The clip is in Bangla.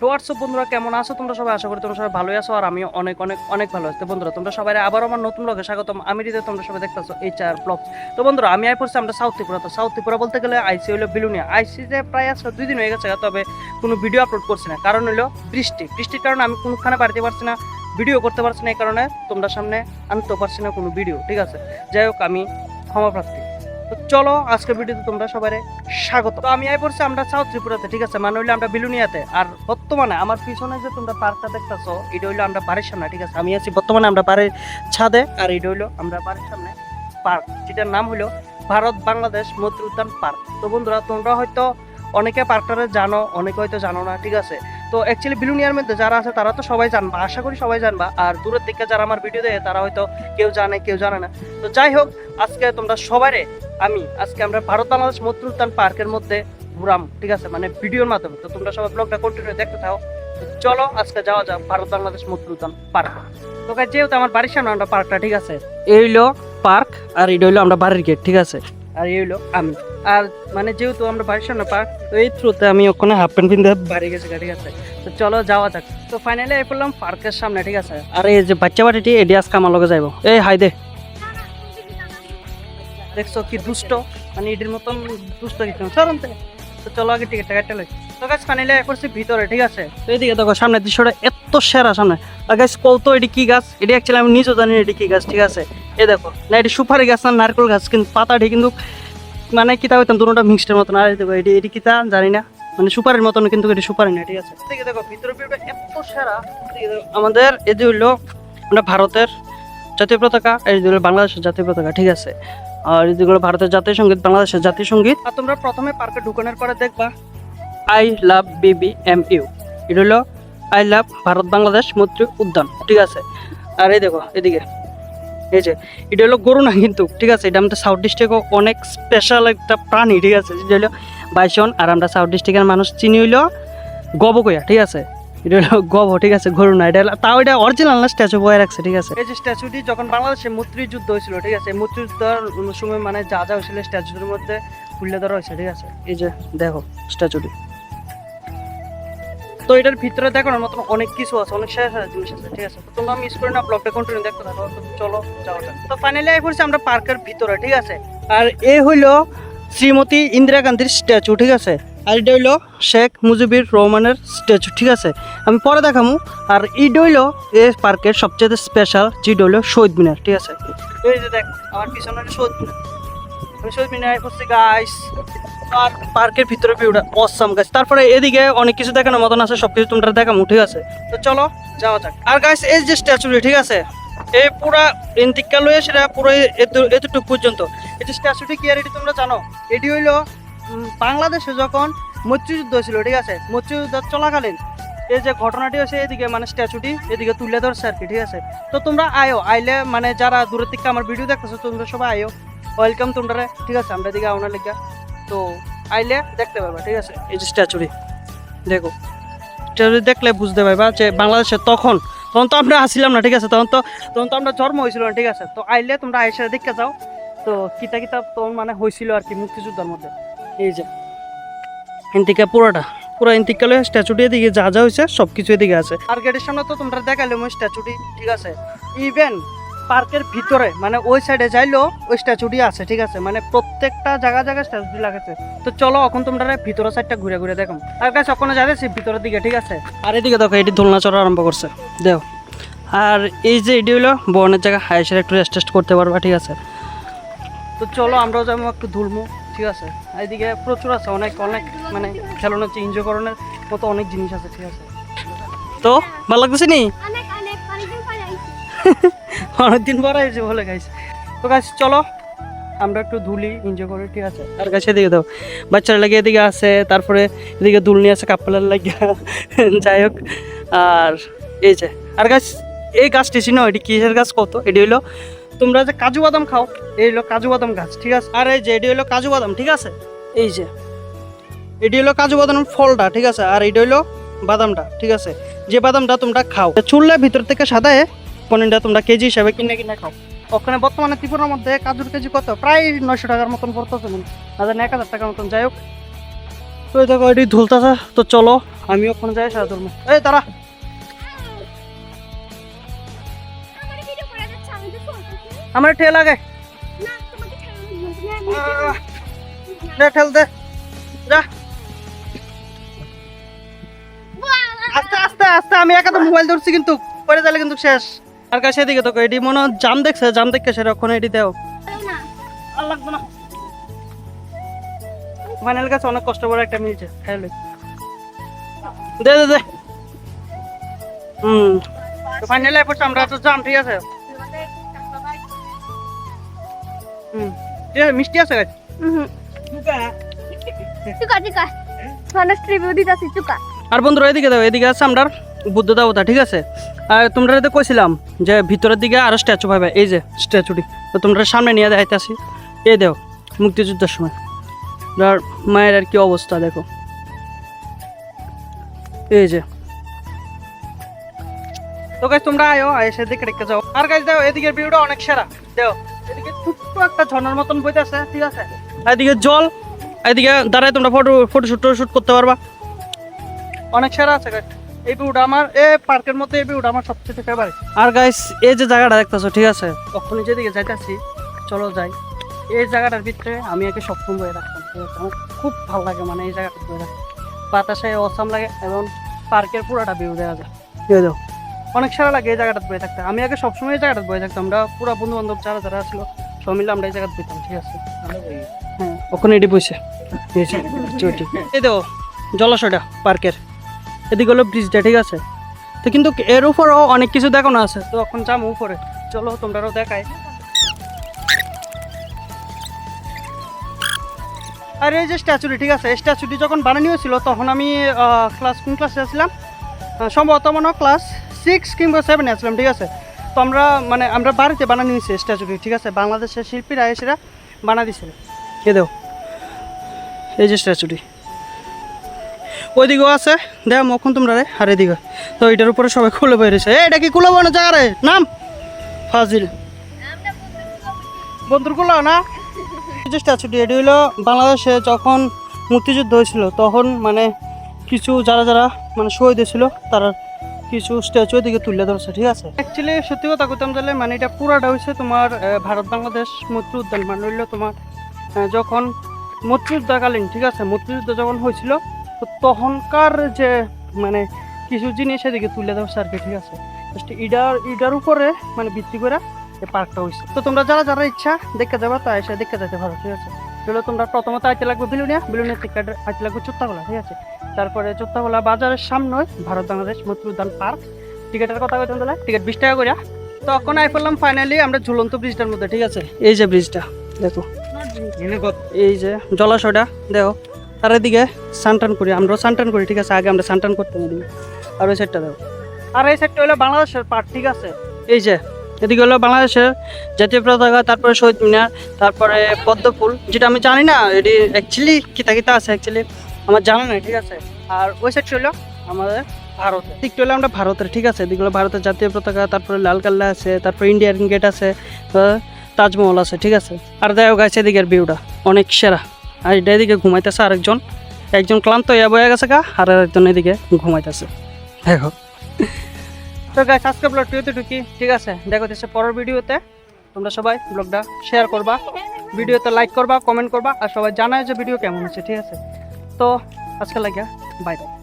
তো হোয়াটসঅ্যাপ বন্ধুরা, কেমন আছো? তোমরা সবাই আশা করি তোমরা সবাই ভালোই আছো, আর আমি অনেক অনেক অনেক ভালো আছি। বন্ধুরা, তোমরা সবাই আবার আমার নতুন ব্লগে স্বাগতম। আমি হৃদয়, তোমরা সবাই দেখতে দেখতেছো এই চার ব্লগ তো বন্ধুরা, আমি আই পড়ছি আমরা সাউথ ত্রিপুরা। তো সাউথ ত্রিপুরা বলতে গেলে আইসি হলো বিলুনিয়া আইসিতে প্রায় আজকে দুই দিন হয়ে গেছে তবে কোনো ভিডিও আপলোড করছি না। কারণ হলো বৃষ্টি। বৃষ্টির কারণে আমি কোনোখানে বাড়িতে পারছি না ভিডিও করতে পারছি না, এই কারণে তোমরা সামনে আনতে পারছি না কোনো ভিডিও ঠিক আছে? যাই হোক, আমি ক্ষমা প্রার্থী। তো চলো, আজকের ভিডিওতে তোমরা সবাই স্বাগত। তো আমি আই পড়ছি আমরা সাউথ ত্রিপুরাতে, ঠিক আছে? মানে হইল আমরা বিলুনিয়াতে। আর বর্তমানে আমার পিছনে যে তোমরা পার্কটা দেখতেছো, এটা হইল আমরা বাড়ির সামনে, ঠিক আছে? আমি আছি বর্তমানে আমরা বাড়ির ছাদে, আর এটা হইল আমরা বাড়ির সামনে পার্ক, যেটার নাম হইল ভারত বাংলাদেশ মৈত্রী উদ্যান পার্ক। তো বন্ধুরা, তোমরা হয়তো অনেকে পার্কটারে জানো, অনেকে হয়তো জানো না, ঠিক আছে? তো অ্যাকচুয়ালি বিলুনিয়ার মধ্যে যারা আছে, তারা তো সবাই জানবা, আশা করি সবাই জানবা। আর দূরের দিকে যারা আমার ভিডিও দেয় তারা হয়তো কেউ জানে কেউ জানে না। তো যাই হোক, আজকে তোমরা সবাই আমি, আজকে আমরা ভারত বাংলাদেশ মৈত্রী উদ্যান পার্কের মধ্যে ঘুরাম, ঠিক আছে? মানে ভিডিওর মাধ্যমে। তো তোমরা সবাই ব্লগটা কন্টিনিউ দেখতে থাও চলো, আজকে যাওয়া যাক ভারত বাংলাদেশ মৈত্রী উদ্যান পার্ক। তো যেহেতু আমার বাড়ির সামনে আমরা পার্কটা, ঠিক আছে? এই হইল পার্ক আর এটা হইল আমরা বাড়ির গেট ঠিক আছে? আর এই হইল আমি। আর মানে যেহেতু আমরা বাড়ির সামনে পার্ক, তো এই থ্রুতে আমি ওখানে হাফ প্যান্ট পিনতে বাড়ি গেছি ঠিক আছে? তো চলো যাওয়া যাক। তো ফাইনালি এই পড়লাম পার্কের সামনে, ঠিক আছে? আর এই যে বাচ্চা বাড়িটি এডি আজকে আমার লগে যাইবো। এই হাই দে। দেখছ কি দুষ্ট? মানে এটির মতন দুষ্ট কিছু। সরম। তো। চলো আগে টিকিটটা কাটতে লই। তো গাছ ফাইনালি করছি ভিতরে, ঠিক আছে? তো এদিকে দেখো সামনের দৃশ্যটা এত সেরা সামনে। আর গাছ কত, এটি কি গাছ? এটি অ্যাকচুয়ালি আমি নিজেও জানি এটি কি গাছ, ঠিক আছে? এই দেখো, না, এটি সুপারি গাছ না নারকেল গাছ, কিন্তু পাতাটি কিন্তু মানে কিতা হইতাম, দুটোটা মিক্সটের মতন। আর দেখো, এটি এটি কিতা? জানি না। মানে সুপারির মতন, কিন্তু এটি সুপারি না, ঠিক আছে? এদিকে দেখো ভিতরে এত সেরা। আমাদের এদি হইল, আমরা ভারতের জাতীয় পতাকা এদিকে হলো বাংলাদেশের জাতীয় পতাকা, ঠিক আছে? আর হলো ভারতের জাতীয় সংগীত বাংলাদেশের জাতীয় সংগীত। আর তোমরা প্রথমে পার্কে ঢুকানোর পরে দেখবা। I love Bibi M U এটা হলো আই লাভ ভারত বাংলাদেশ মৈত্রী উদ্যান ঠিক আছে? আর এই দেখো এদিকে। এই যে এটা হলো গরু না কিন্তু ঠিক আছে? এটা আমাদের সাউথ ডিস্ট্রিক্টও অনেক স্পেশাল একটা প্রাণী ঠিক আছে? যেটা হলো বাইসন আর আমরা সাউথ ডিস্ট্রিক্টের মানুষ চিনি হইল গবকয়া ঠিক আছে? এটা হলো গব, ঠিক আছে? গরু না, এটা তাও এটা অরিজিনাল না স্ট্যাচু বয়ে রাখছে, ঠিক আছে? এই যে স্ট্যাচুটি যখন বাংলাদেশে মুত্রি যুদ্ধ হয়েছিল, ঠিক আছে? মুত্রি যুদ্ধের সময় মানে যা যা হয়েছিল স্ট্যাচুটির মধ্যে তুলে ধরা হয়েছে, ঠিক আছে? এই যে, দেখো স্ট্যাচুটি তো এটার ভিতরে দেখানোর মতন অনেক কিছু আছে, অনেক সেরা জিনিস আছে, ঠিক আছে? তো তোমরা মিস করে না ব্লগটা কন্টিনিউ দেখতে থাকো চলো যাওয়া যাক। তো ফাইনালি আই পড়ছি আমরা পার্কের ভিতরে, ঠিক আছে? আর এ হইল শ্রীমতী ইন্দিরা গান্ধীর স্ট্যাচু ঠিক আছে? আর এটা হইল শেখ মুজিবুর রহমানের স্ট্যাচু ঠিক আছে? আমি পরে দেখামু। আর ইড হইল এ পার্কের সবচেয়ে স্পেশাল যেটা হইল শহীদ মিনার, ঠিক আছে? এই যে দেখ, আমার পিছনে শহীদ মিনার। আমি শহীদ মিনার করছি গাইস আর পার্কের ভিতরে ভিউটা অসাম গাছ তারপরে এদিকে অনেক কিছু দেখানোর মতন আছে সব কিছু তোমরা দেখামু, ঠিক আছে? তো চলো, যাওয়া যাক। আর গাইস এই যে স্ট্যাচুটি ঠিক আছে? এই পুরা ইন্তিকা লয়ে সেটা পুরো এত- এতটুকু পর্যন্ত। এই যে স্ট্যাচুটি কি আর এটি তোমরা জানো? এটি হইল বাংলাদেশে যখন মৈত্রীযুদ্ধ হয়েছিল, ঠিক আছে? মৈত্রীযুদ্ধ চলাকালীন এই যে ঘটনাটি হচ্ছে এদিকে মানে স্ট্যাচুটি এদিকে তুলে ধরছে আর কি, ঠিক আছে? তো তোমরা আয়ো, আইলে মানে যারা দূরের থেকে আমার ভিডিও দেখতেছো, তোমরা সবাই আয়ো। ওয়েলকাম তোমরা ঠিক আছে? আমরা এদিকে আওনার লেগা। তো আইলে দেখতে পারবা, ঠিক আছে? এই যে স্ট্যাচুটি দেখো। স্ট্যাচুটি দেখলে বুঝতে পারবা যে বাংলাদেশে তখন তখন তো আমরা আসছিলাম না, ঠিক আছে? তখন তো তখন তো আমরা জন্ম হয়েছিল না, ঠিক আছে? তো আইলে তোমরা আইসা দেখতে যাও। তো কিতা কিতা তখন মানে হয়েছিল আর কি মুক্তিযুদ্ধের মধ্যে। এই যে ইন্তিকা পুরোটা। পুরো ইন্তিকালে স্ট্যাচুটি এদিকে যা যা হয়েছে সব কিছু এদিকে আছে। আর গেটের সামনে তো তোমরা দেখালে ওই স্ট্যাচুটি ঠিক আছে। ইভেন পার্কের ভিতরে মানে ওই সাইডে যাইলেও ওই স্ট্যাচুটি আছে ঠিক আছে? মানে প্রত্যেকটা জায়গা জায়গায় স্ট্যাচুটি লাগাচ্ছে তো চলো এখন তোমরা ভিতরের সাইডটা ঘুরে ঘুরে দেখো। আর কাছে ওখানে যাচ্ছে ভিতরের দিকে ঠিক আছে? আর এদিকে দেখো এটি দোলনা চড়া আরম্ভ করছে। দেখো আর এই যে এটি হলো বনের জায়গা হাইসের একটু রেস্ট করতে পারবা ঠিক আছে? তো চলো আমরাও যাব একটু ধুলমু। ঠিক আছে? আর এদিকে প্রচুর আছে অনেক অনেক মানে খেলানো হচ্ছে এনজয় করানোর মতো অনেক জিনিস আছে ঠিক আছে? তো ভালো লাগতেছে নি? অনেক অনেক অনেকদিন পরে আইছি। বলে গাইস। তো গাছ চলো আমরা একটু ধুলি এনজয় করি ঠিক আছে? আর গাছ এদিকে দাও বাচ্চারা লাগে এদিকে আছে তারপরে এদিকে দুলনি আছে কাপড়ের লাগে। যাই হোক আর এই যে আর গাছ এই গাছটি চিনো এটি কিসের গাছ কত? এটি হইল তোমরা যে কাজু বাদাম খাও, এই হলো কাজু বাদাম গাছ, ঠিক আছে? আর এই যে, এটি হলো কাজু বাদাম, ঠিক আছে? এই যে, এটি হলো কাজু বাদামের ফলটা, ঠিক আছে? আর এটা হইল বাদামটা, ঠিক আছে? যে বাদামটা তোমরা খাও চুললে ভিতর থেকে সাদায় পনিরটা তোমরা কেজি হিসাবে কিনে কিনে খাও। ওখানে বর্তমানে ত্রিপুরার মধ্যে কাজুর কেজি কত? প্রায় নয়শো টাকার মতন পড়তেছে, মনে হয়। এক হাজার টাকার মতন, যাই হোক। ওই দেখো, এটি ধুলতাছে, তো চলো আমি ওখানে যাই সারা ধর্ম এই তারা আমার ঠেল আগে। দে ঠেল দে। আস্তে আস্তে আস্তে, আমি একা তো মোবাইল ধরছি কিন্তু পরে তাহলে কিন্তু শেষ। আর কাছে এদিকে তো এটি মনে জাম দেখছে, জাম দেখে সেরকম এটি দেও। আর ফাইনাল কাছে অনেক কষ্ট করে একটা মিলছে খাইলে দে দে দে। হুম। ফাইনাল এরপর আমরা তো জাম, ঠিক আছে? হুম মিষ্টি আছে গাছ চুকা। চুকা ফার্স্ট রিভিউ দিতাছি চুকা। আর বন্ধুরা এদিকে দাও এদিকে আছে আমরা বুদ্ধ দেবতা ঠিক আছে? আর তোমরা তো কইছিলাম যে ভিতরের দিকে আরও স্ট্যাচু পাবে এই যে স্ট্যাচুটি তো তোমরা সামনে নিয়ে দেখাইতেছি। এই দেও মুক্তিযুদ্ধের সময়। আর মায়ের আর কি অবস্থা দেখো। এই যে। তো গাছ তোমরা আয়ো এসে দিকে রেখে যাও। আর গাছ দাও এদিকের ভিউটা অনেক সেরা। দেও। ফটো ফটো শুট শুট করতে পারবা। অনেক সেরা আছে গাইস এই ভিউটা আমার, এ পার্কের মধ্যে এই ভিউটা আমার সবচেয়ে ফেভারিট আর গাইস এই যে জায়গাটা দেখতেছো, ঠিক আছে? তখন যেদিকে যাইতেছি, চলো যাই। এই জায়গাটার ভিতরে আমি একে সবসময় বয়ে রাখতাম খুব ভালো লাগে মানে এই জায়গাটা বয়ে রাখতে বাতাসে অসাম লাগে এবং পার্কের পুরোটা ভিউ দেওয়া যায়। অনেক সারা লাগে এই জায়গাটা বয়ে থাকতে। আমি আগে সবসময় এই জায়গাটা বয়ে থাকতাম। আমরা পুরো বন্ধু বান্ধব যারা যারা ছিল সব মিলে আমরা এই জায়গাটা বইতাম ঠিক আছে? হ্যাঁ ওখানে এটি বসে এই দেখো জলাশয়টা পার্কের। এদিকে হলো ব্রিজটা ঠিক আছে? তো কিন্তু এর উপরও অনেক কিছু দেখানো আছে। তো এখন যাব উপরে। চলো তোমরাও দেখায় আর এই যে স্ট্যাচুটি ঠিক আছে? স্ট্যাচুটি যখন বানানো হয়েছিল তখন আমি ক্লাস কোন ক্লাসে আসছিলাম সম্ভবত মনে ক্লাস সিক্স কিংবা সেভেনে আসলাম, ঠিক আছে? তো আমরা মানে আমরা বাড়িতে বানানো হয়েছে স্ট্যাচুটি ঠিক আছে? বাংলাদেশের শিল্পীরা এসেরা বানা দিছিল এ দেও এই যে স্ট্যাচুটি ওইদিকেও আছে, দেখ মখন তোমরা রে, আর এদিকে। তো এটার উপরে সবাই খুলে বেরিয়েছে এই, এটা কি খুলে না জায়গা রে? নাম? ফাজিল। বন্ধুর খুলো না? যে স্ট্যাচুটি এটি হলো বাংলাদেশে যখন মুক্তিযুদ্ধ হয়েছিল, তখন মানে কিছু যারা যারা মানে শহীদ হয়েছিল, তারা কিছু স্ট্যাচু এদিকে তুলে ধরছে, ঠিক আছে? অ্যাকচুয়ালি সত্যি কথা কইতাম তাহলে মানে এটা পুরাটা হয়েছে তোমার ভারত বাংলাদেশ মৈত্রী উদ্যান মানে হইল তোমার যখন মুক্তিযুদ্ধকালীন ঠিক আছে মুক্তিযুদ্ধ যখন হয়েছিল তো তখনকার যে মানে কিছু জিনিস এদিকে তুলে ধরছে আর কি, ঠিক আছে? ইডার ইডার উপরে মানে ভিত্তি করে এই পার্কটা হয়েছে তো তোমরা যারা যারা ইচ্ছা দেখতে যাবা, তা এসে দেখতে যেতে পারো, ঠিক আছে? তাহলে তোমরা প্রথমত আইতে লাগবে বিলুনিয়া। বিলুনিয়া থেকে আইতে লাগবে চোত্তাগোলা ঠিক আছে? তারপরে চোত্তাগোলা বাজারের সামনে ভারত বাংলাদেশ মৈত্রী উদ্যান পার্ক। টিকিটের কথা কইতাম তাহলে টিকিট বিশ টাকা করে তখন আই পড়লাম ফাইনালি আমরা ঝুলন্ত ব্রিজটার মধ্যে ঠিক আছে? এই যে ব্রিজটা দেখো। এই যে জলাশয়টা দেখো। আর এদিকে সানটান করি আমরাও সানটান করি ঠিক আছে? আগে আমরা সানটান করতে এদিকে। আর ওই সাইডটা দেখো। আর এই সাইডটা হলো বাংলাদেশের পার্ট ঠিক আছে? এই যে এদিকে হলো বাংলাদেশের জাতীয় পতাকা, তারপরে শহীদ মিনার, তারপরে পদ্ম ফুল, যেটা আমি জানি না, এটি অ্যাকচুয়ালি কিতা কিতা আছে অ্যাকচুয়ালি আমার জানা নাই, ঠিক আছে? আর ওই সাইড হলো আমাদের ভারতের দিকটা হলো আমরা ভারতের, ঠিক আছে? এদিকে হলো ভারতের জাতীয় পতাকা, তারপরে লাল কাল্লা আছে, তারপরে ইন্ডিয়ান গেট আছে তাজমহল আছে, ঠিক আছে? আর দেখো গাছ এদিকের ভিউটা অনেক সেরা। আর এটা এদিকে ঘুমাইতেছে আরেকজন। একজন ক্লান্ত হয়ে বয়ে গেছে গা, আর একজন এদিকে ঘুমাইতেছে। দেখো তো গাছ আজকে ব্লগ ভিডিওতে ঢুকি, ঠিক আছে? দেখো হচ্ছে পরের ভিডিওতে। তোমরা সবাই ব্লগটা শেয়ার করবা, ভিডিওতে লাইক করবা কমেন্ট করবা, আর সবাই জানায় যে ভিডিও কেমন হচ্ছে, ঠিক আছে? তো আজকে লাগিয়া বাই বাই